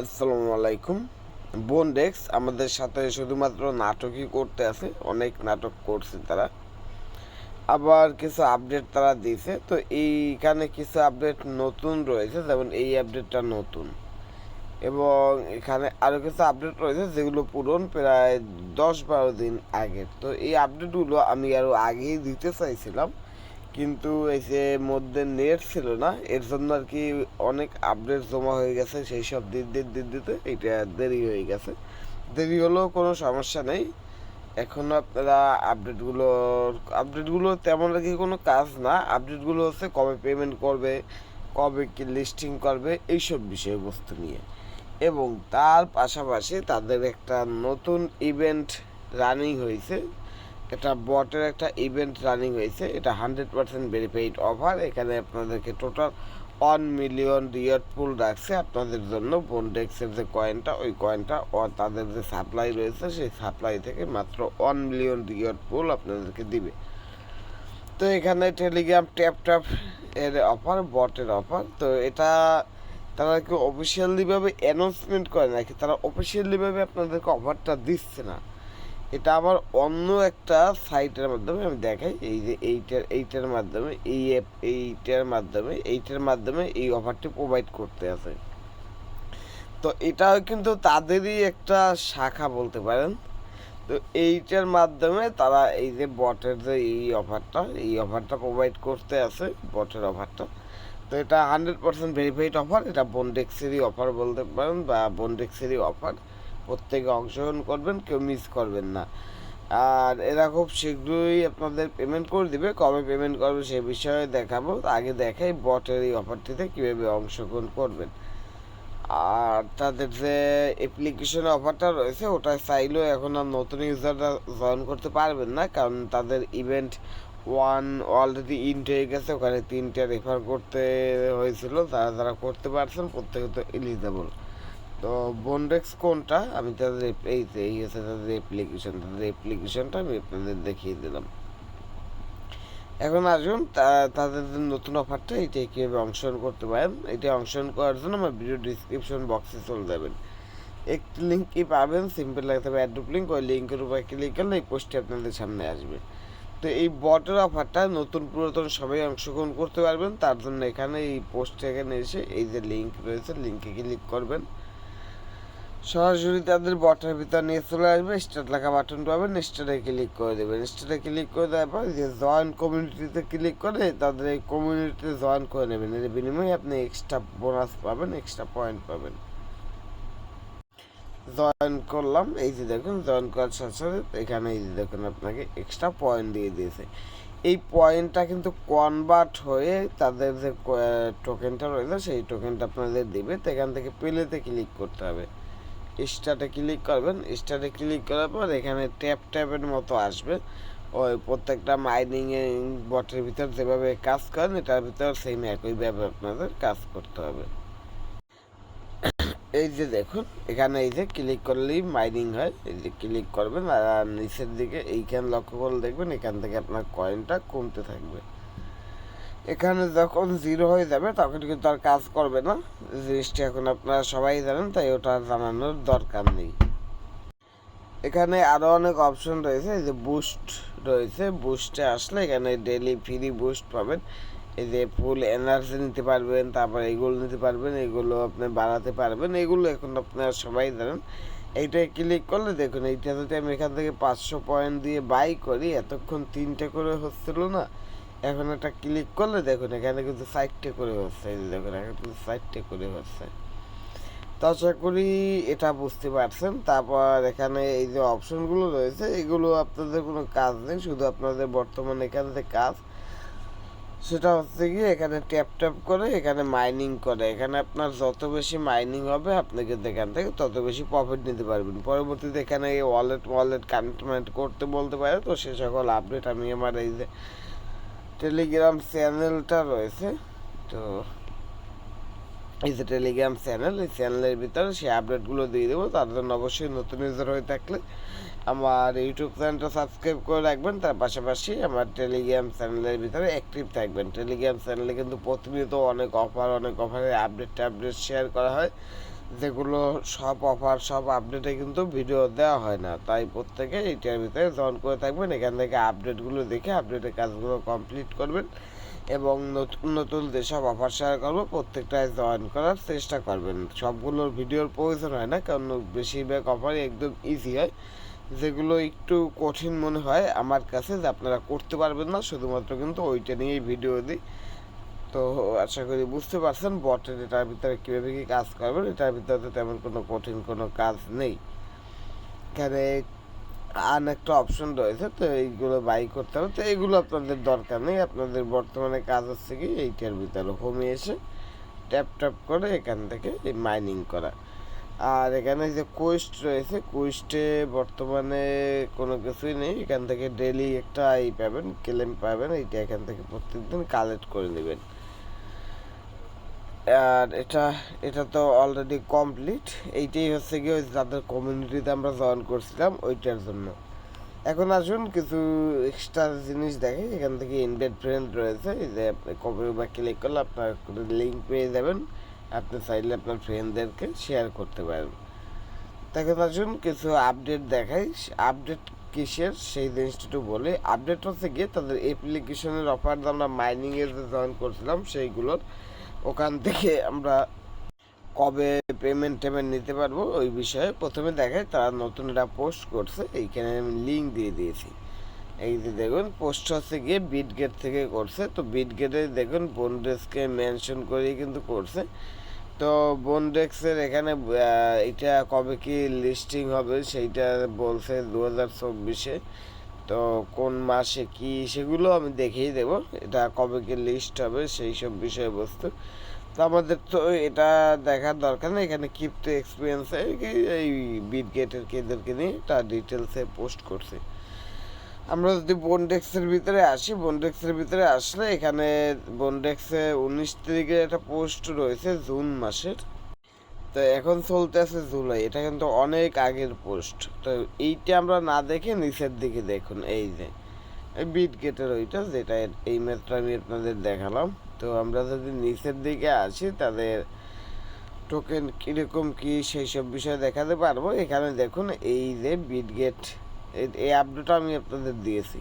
আসসালামু আলাইকুম। বোনডেক্স আমাদের সাথে শুধুমাত্র নাটকই করতে আছে, অনেক নাটক করছে তারা। আবার কিছু আপডেট তারা দিয়েছে, তো এইখানে কিছু আপডেট নতুন রয়েছে, যেমন এই আপডেটটা নতুন। এবং এখানে আরও কিছু আপডেট রয়েছে, যেগুলো পূরণ প্রায় দশ বারো দিন আগের। তো এই আপডেটগুলো আমি আরও আগেই দিতে চাইছিলাম। কিন্তু এই যে মধ্যে নেট ছিল না, এর জন্য আর কি অনেক আপডেট জমা হয়ে গেছে, সেই সব দিন দিতে এটা দেরি হয়ে গেছে। দেরি হলেও কোনো সমস্যা নেই। এখনও আপনারা আপডেটগুলো আপডেটগুলো তেমন আর কি কোনো কাজ না। আপডেটগুলো হচ্ছে কবে পেমেন্ট করবে, কবে কি লিস্টিং করবে, এইসব বিষয়বস্তু নিয়ে। এবং তার পাশাপাশি তাদের একটা নতুন ইভেন্ট রানিং হয়েছে। এটা বটের একটা ইভেন্ট রানিং হয়েছে। এটা হান্ড্রেড পার্সেন্ট ভেরিফাইড অফার এখানে আপনাদেরকে total one million reward pool রাখছে আপনাদের জন্য। বন্ডেক্সের যে কয়েনটা ওই কয়েনটা ও তাদের যে সাপ্লাই রয়েছে, সেই সাপ্লাই থেকে মাত্র ওয়ান মিলিয়ন রিয়ার পুল আপনাদেরকে দিবে। তো এখানে টেলিগ্রাম ট্যাপ ট্যাপ এর অফার বটের অফার তো এটা তারা কি অফিসিয়ালিভাবে অ্যানাউন্সমেন্ট করে নাকি? তারা অফিসিয়ালিভাবে আপনাদেরকে অফারটা দিচ্ছে না। এটা আবার অন্য একটা সাইটের মাধ্যমে আমি দেখাই। এই যে এইটার এইটার মাধ্যমে এই অ্যাপ এইটার মাধ্যমে এইটার মাধ্যমে এই অফারটি প্রোভাইড করতে আছে। তো এটাও কিন্তু তাদেরই একটা শাখা বলতে পারেন। তো এইটার মাধ্যমে তারা এই যে বটের যে এই অফারটা এই অফারটা প্রোভাইড করতে আছে, বটের অফারটা তো এটা হান্ড্রেড পার্সেন্ট ভেরিফাইড অফার এটা বন্ডেক্সেরই অফার বলতে পারেন বা বন্ডেক্সেরই অফার প্রত্যেকে অংশগ্রহণ করবেন, কেউ মিস করবেন না। আর এরা খুব শীঘ্রই আপনাদের পেমেন্ট করে দিবে। কবে পেমেন্ট করবে সে বিষয়ে দেখাবো। আগে দেখাই বটের এই অফারটিতে কীভাবে অংশগ্রহণ করবেন। আর তাদের যে অ্যাপ্লিকেশন অফারটা রয়েছে, ওটা চাইলেও এখন আর নতুন ইউজাররা জয়েন করতে পারবেন না। কারণ তাদের ইভেন্ট ওয়ান অলরেডি ইন্ট হয়ে গেছে। ওখানে তিনটে রেফার করতে হয়েছিল। যারা যারা করতে পারছেন, প্রত্যেকে তো এলিজেবল তো বন্ডেক্স কোনটা? আমি তাদের এই এই হচ্ছে তাদের অ্যাপ্লিকেশন তাদের অ্যাপ্লিকেশনটা আমি আপনাদের দেখিয়ে দিলাম। এখন আসুন তাদের নতুন অফারটা এটা কীভাবে অংশগ্রহণ করতে পারেন। এটা অংশগ্রহণ করার জন্য আমার ভিডিও ডিসক্রিপশন বক্সে চলে যাবেন। একটি লিঙ্ক কি পাবেন? সিম্পল লাগতে হবে অ্যাড্রুপ লিঙ্ক ওই লিঙ্কের উপর ক্লিক করলে এই পোস্টটি আপনাদের সামনে আসবে। তো এই বটের অফারটা নতুন, পুরাতন সবাই অংশগ্রহণ করতে পারবেন। তার জন্য এখানে এই পোস্টে এখানে এসে এই যে লিঙ্ক রয়েছে লিঙ্কে ক্লিক করবেন। সরাসরি তাদের বটের ভিতর নিয়ে চলে আসবে স্টার্ট লেখা বাটন পাবেন স্টারে ক্লিক করে দেবেন স্টারে ক্লিক করে দেওয়ার পর যে জয়েন কমিউনিটিতে ক্লিক করে, তাদের এই কমিউনিটিতে জয়েন করে নেবেন। এর বিনিময়ে আপনি এক্সট্রা বোনাস পাবেন এক্সট্রা পয়েন্ট পাবেন। জয়েন করলাম, এই যে দেখুন জয়েন করার সাথে সাথে এখানে এই যে দেখুন আপনাকে এক্সট্রা পয়েন্ট দিয়ে দিয়েছে। এই পয়েন্টটা কিন্তু কনভার্ট হয়ে তাদের যে টোকেনটা রয়েছে, সেই টোকেনটা আপনাদের দেবে। তো এখান থেকে পেলেতে ক্লিক করতে হবে। স্টার্টে ক্লিক করবেন। স্টার্টে ক্লিক করার পর এখানে ট্যাপ ট্যাপের মতো আসবে। ওই প্রত্যেকটা মাইনিং বটের ভিতর যেভাবে কাজ করেন, এটার ভিতর সেম একইভাবে আপনাদের কাজ করতে হবে। এই যে দেখুন, এখানে এই যে ক্লিক করলেই মাইনিং হয়। এই যে ক্লিক করবেন আর নিচের দিকে এইখানে লক্ষ্য করলে দেখবেন এখান থেকে আপনার কয়েনটা কমতে থাকবে। এখানে যখন জিরো হয়ে যাবে, তখন কিন্তু আর কাজ করবে না। জিনিসটা এখন আপনারা সবাই জানেন, তাই ওটা জানানোর দরকার নেই। এখানে আরও অনেক অপশন রয়েছে, এই যে বুস্ট রয়েছে। বুস্টে আসলে এখানে ডেলি ফ্রি বুস্ট পাবেন। এই যে ফুল এনার্জি নিতে পারবেন, তারপর এগুলো নিতে পারবেন, এগুলো আপনি বাড়াতে পারবেন, এগুলো এখন আপনারা সবাই জানেন। এইটায় ক্লিক করলে দেখুন, এইটা যদি আমি এখান থেকে পাঁচশো পয়েন্ট দিয়ে বাই করি, এতক্ষণ তিনটে করে হচ্ছিল না এখন একটা ক্লিক করলে দেখুন, এখানে কিন্তু সাইডটে করে হচ্ছে, এই দেখুন, এখন কিন্তু সাইডটে করে হচ্ছে। তো আশা করি এটা বুঝতে পারছেন। তারপর এখানে এই যে অপশনগুলো রয়েছে, এগুলো আপনাদের কোনো কাজ নেই, শুধু আপনাদের বর্তমানে এখানে যে কাজ, সেটা হচ্ছে গিয়ে এখানে ট্যাপ ট্যাপ করে এখানে মাইনিং করে। এখানে আপনার যত বেশি মাইনিং হবে, আপনি কিন্তু এখান থেকে তত বেশি প্রফিট নিতে পারবেন। পরবর্তীতে এখানে ওয়ালেট ওয়ালেট কানেক্টমেন্ট করতে বলতে পারে, তো সে সকল আপডেট আমি আমার এই যে টেলিগ্রাম চ্যানেলটা রয়েছে। তো এই যে টেলিগ্রাম চ্যানেল এই চ্যানেলের ভিতরে সেই আপডেটগুলো দিয়ে দেবো। তার জন্য অবশ্যই নতুন ইউজার হয়ে থাকলে আমার ইউটিউব চ্যানেলটা সাবস্ক্রাইব করে রাখবেন। তার পাশাপাশি আমার টেলিগ্রাম চ্যানেলের ভিতরে অ্যাক্টিভ থাকবেন। টেলিগ্রাম চ্যানেলে কিন্তু প্রতিনিয়ত অনেক অফার অনেক অফারের আপডেট ট্যাবলেট শেয়ার করা হয়। যেগুলো সব অফার সব আপডেটে কিন্তু ভিডিও দেওয়া হয় না। তাই প্রত্যেকে এইটার ভিতরে জয়েন করে থাকবেন। এখান থেকে আপডেটগুলো দেখে আপডেটের কাজগুলো কমপ্লিট করবেন এবং নতুন নতুন যেসব অফার শেয়ার করব, প্রত্যেকটায় জয়েন করার চেষ্টা করবেন। সবগুলোর ভিডিওর প্রয়োজন হয় না, কারণ বেশিরভাগ অফারই একদম ইজি হয়। যেগুলো একটু কঠিন মনে হয়, আমার কাছে যে আপনারা করতে পারবেন না, শুধুমাত্র কিন্তু ওইটা নিয়েই ভিডিও দিই। তো আশা করি বুঝতে পারছেন বটের এটার ভিতরে কীভাবে কী কাজ করবেন এটার ভিতরে তো তেমন কোনো কঠিন কোনো কাজ নেই। এখানে আন একটা অপশন রয়েছে, তো এইগুলো বাই করতে হবে। তো এইগুলো আপনাদের দরকার নেই, আপনাদের বর্তমানে কাজ হচ্ছে কি, এইটার ভিতরে হোমে এসে ট্যাপ ট্যাপ করে এখান থেকে এই মাইনিং করা। আর এখানে যে কোয়েস্ট রয়েছে কোয়েস্টে বর্তমানে কোনো কিছুই নেই। এখান থেকে ডেলি একটা ই পাবেন ক্লেম পাবেন, এইটা এখান থেকে প্রত্যেকদিন কালেক্ট করে নেবেন। আর এটা এটা তো অলরেডি কমপ্লিট এইটাই হচ্ছে কি ওই যাদের কমিউনিটিতে আমরা জয়েন করছিলাম, ওইটার জন্য। এখন আসুন, কিছু এক্সট্রা জিনিস দেখে, এখান থেকে ইনভেট ফ্রেন্ড রয়েছে। এই যে আপনি কপি বা ক্লিক করলে আপনার লিঙ্ক পেয়ে যাবেন। আপনি চাইলে আপনার ফ্রেন্ডদেরকে শেয়ার করতে পারেন। দেখেন আসুন, কিছু আপডেট দেখাই। আপডেট কিসের? সেই জিনিসটা একটু বলি। আপডেট হচ্ছে গিয়ে তাদের অ্যাপ্লিকেশনের অফার আমরা মাইনিংয়ে যে জয়েন করছিলাম, সেইগুলোর ওখান থেকে আমরা কবে পেমেন্ট টেমেন্ট নিতে পারব ওই বিষয়ে প্রথমে দেখায় তারা নতুন একটা পোস্ট করছে, এইখানে আমি লিঙ্ক দিয়ে দিয়েছি। এই যে দেখুন পোস্ট হচ্ছে গিয়ে বিট গেট থেকে করছে, তো বিট গেটে দেখুন বন্ডেক্সকে মেনশন করেই কিন্তু করছে। তো বন্ডেক্সের এখানে এটা কবে কি লিস্টিং হবে, সেইটা বলছে দু হাজার চব্বিশে। তো কোন মাসে কি সেগুলো আমি দেখিয়ে দেব। এটা কবে কি লিস্ট হবে সেই সব বিষয়বস্তু তো আমাদের তো এটা দেখার দরকার নেই। এখানে কিপ্টো এক্সপিরিয়েন্সে এই বিট গেটের কেদেরকে নিয়ে একটা ডিটেলসে পোস্ট করছে। আমরা যদি বন্ডেক্সের ভিতরে আসি বন্ডেক্সের ভিতরে আসলে এখানে বন্ডেক্সে উনিশ তারিখের একটা পোস্ট রয়েছে জুন মাসের। তো এখন চলতে আছে জুলাই, এটা কিন্তু অনেক আগের পোস্ট। তো এইটা আমরা না দেখে নিচের দিকে দেখুন, এই যে বিট গেটের ওইটা যেটা এই ম্যাথটা আমি আপনাদের দেখালাম। তো আমরা যদি নিচের দিকে আসি, তাদের টোকেন কীরকম কী সেই সব বিষয়ে দেখাতে পারব। এখানে দেখুন, এই যে বিট গেট, এই আপডেটটা আমি আপনাদের দিয়েছি।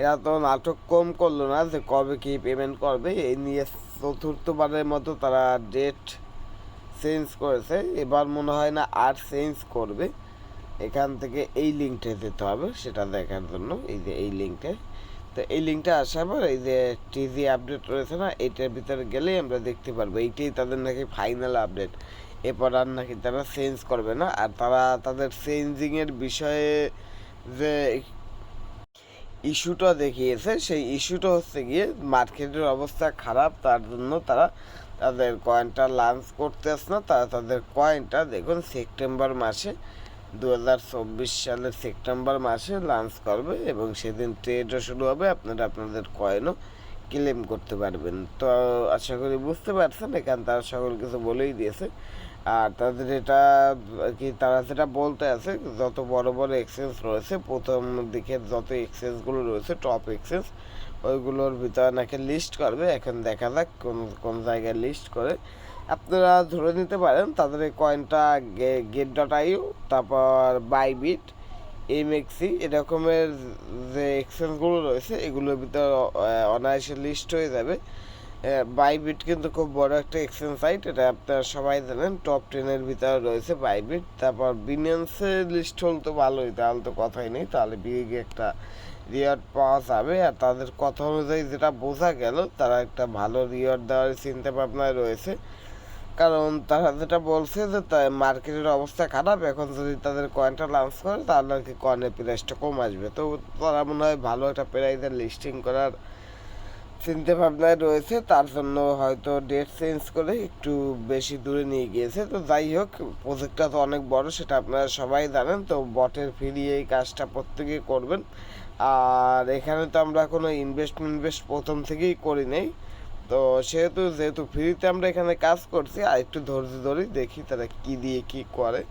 এরা তো নাটক কম করল না যে কবে কি পেমেন্ট করবে। এই নিয়ে চতুর্থবারের মতো তারা ডেট চেঞ্জ করেছে। এবার মনে হয় না আর চেঞ্জ করবে। এখান থেকে এই লিঙ্কটা যেতে হবে, সেটা দেখার জন্য। এই যে এই লিঙ্কটা তো এই লিঙ্কটা আসার পর এই যে টিজি আপডেট রয়েছে না এইটার ভিতরে গেলেই আমরা দেখতে পারব। এইটাই তাদের নাকি ফাইনাল আপডেট এরপর আর নাকি তারা চেঞ্জ করবে না। আর তারা তাদের চেঞ্জিংয়ের বিষয়ে যে ইস্যুটা দেখিয়েছে, সেই ইস্যুটা হচ্ছে গিয়ে মার্কেটের অবস্থা খারাপ। তার জন্য তারা তাদের কয়েনটা লঞ্চ করতেছে না তারা তাদের কয়েনটা দেখুন সেপ্টেম্বর মাসে দু হাজার চব্বিশ সালের সেপ্টেম্বর মাসে লঞ্চ করবে এবং সেদিন ট্রেডও শুরু হবে, আপনারা আপনাদের কয়েনও ক্লেম করতে পারবেন। তো আশা করি বুঝতে পারছেন, এখান তারা সকল কিছু বলেই দিয়েছে। আর তাদের এটা, কি তারা যেটা বলতে আছে, যত বড় বড় এক্সচেঞ্জ রয়েছে, প্রথম দিকে যত এক্সচেঞ্জগুলো রয়েছে টপ এক্সচেঞ্জ ওইগুলোর ভিতরে নাকি লিস্ট করবে। এখন দেখা যাক কোন কোন জায়গায় লিস্ট করে। আপনারা ধরে নিতে পারেন, তাদের এই কয়েনটা গেট ডট আইউ তারপর বাইবিট এমএক্সি এরকমের যে এক্সচেঞ্জগুলো রয়েছে, এগুলোর ভিতরে অনায়াসে লিস্ট হয়ে যাবে। বাইবিট কিন্তু খুব বড় একটা এক্সচেঞ্জ সাইট এটা আপনারা সবাই জানেন টপ টেনের ভিতরে রয়েছে বাইবিট তারপর বিনিয়ান্সের লিস্ট হল তো ভালোই, তাহলে তো কথাই নেই, তাহলে বিগে একটা রিওয়ার্ড পাওয়া যাবে, আর তাদের কথা অনুযায়ী যেটা বোঝা গেল, তারা একটা ভালো রিওয়ার্ড দেওয়ার চিন্তা ভাবনায় রয়েছে। কারণ তারা যেটা বলছে যে মার্কেটের অবস্থা খারাপ, এখন যদি তাদের কয়েনটা লঞ্চ করে, তাহলে আর কি কয়েনের প্রাইসটা কম আসবে। তো তারা মনে হয় ভালো একটা প্রাইসের লিস্টিং করার চিন্তা ভাবনায় রয়েছে, তার জন্য হয়তো ডেট চেঞ্জ করে একটু বেশি দূরে নিয়ে গিয়েছে। তো যাই হোক প্রজেক্টটা তো অনেক বড়, সেটা আপনারা সবাই জানেন। তো বটের ফ্রি এই কাজটা প্রত্যেকে করবেন। আর এখানে তো আমরা কোনো ইনভেস্ট ইনভেস্ট প্রথম থেকেই করি নেই। তো সেহেতু, যেহেতু ফ্রিতে আমরা এখানে কাজ করছি, আর একটু ধৈর্য ধরি দেখি তারা কি দিয়ে কি করে।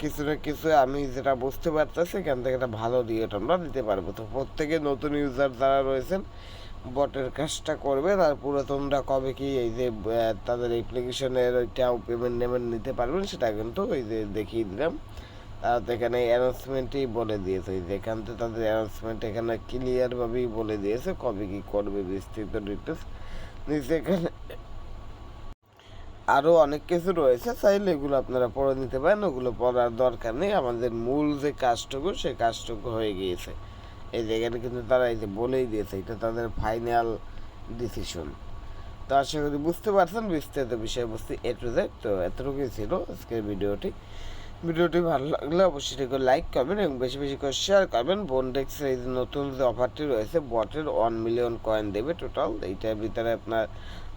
কিছু না কিছু আমি যেটা বুঝতে পারতেছি, এখান থেকে একটা ভালো রিয়েট আমরা দিতে পারব। তো প্রত্যেকে নতুন ইউজার যারা রয়েছেন বটের কাজটা করবে তারপরে তোমরা কবে কি এই যে তাদের অ্যাপ্লিকেশনের ওইটাও পেমেন্ট নেমেন্ট নিতে পারবেন, সেটা কিন্তু ওই যে দেখিয়ে দিলাম। তারা তো এখানে অ্যানাউন্সমেন্টেই বলে দিয়েছে ওই যে এখান থেকে তাদের অ্যানাউন্সমেন্ট এখানে ক্লিয়ারভাবেই বলে দিয়েছে, কবে কি করবে বিস্তৃত ডিটেলস নিচে এখানে আরও অনেক কিছু রয়েছে, চাইলে এগুলো আপনারা পড়ে নিতে পারেন, ওগুলো পড়ার দরকার নেই। আমাদের মূল যে কাজটুকু সেই কাজটুকু হয়ে গিয়েছে। এই জায়গাটা কিন্তু তারা এই যে বলেই দিয়েছে, এটা তাদের ফাইনাল ডিসিশন তো আশা করি বুঝতে পারছেন, বিস্তারিত বিষয়বস্তু এ টু জেড তো এতটুকুই ছিল আজকের ভিডিওটি। ভিডিওটি ভালো লাগলে অবশ্যই এটাকে লাইক করবেন এবং বেশি বেশি করে শেয়ার করবেন। বন্ডেক্সের এই যে নতুন যে অফারটি রয়েছে বটের ওয়ান মিলিয়ন কয়েন দেবে টোটাল এইটার ভিতরে আপনার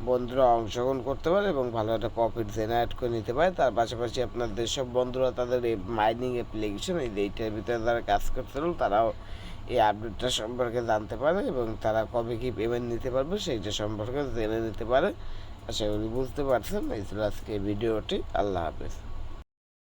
বন্ধুরা অংশগ্রহণ করতে পারে এবং ভালো একটা প্রফিট জেনারেট করে নিতে পারে। তার পাশাপাশি আপনার যেসব বন্ধুরা তাদের এই মাইনিং অ্যাপ্লিকেশন এই যে এইটার ভিতরে যারা কাজ করছিল তারাও এই আপডেটটা সম্পর্কে জানতে পারে এবং তারা কবে কী পেমেন্ট নিতে পারবে সেইটা সম্পর্কে জেনে নিতে পারে। আশা করি বুঝতে পারছেন। এই ছিল আজকে ভিডিওটি আল্লাহ হাফেজ।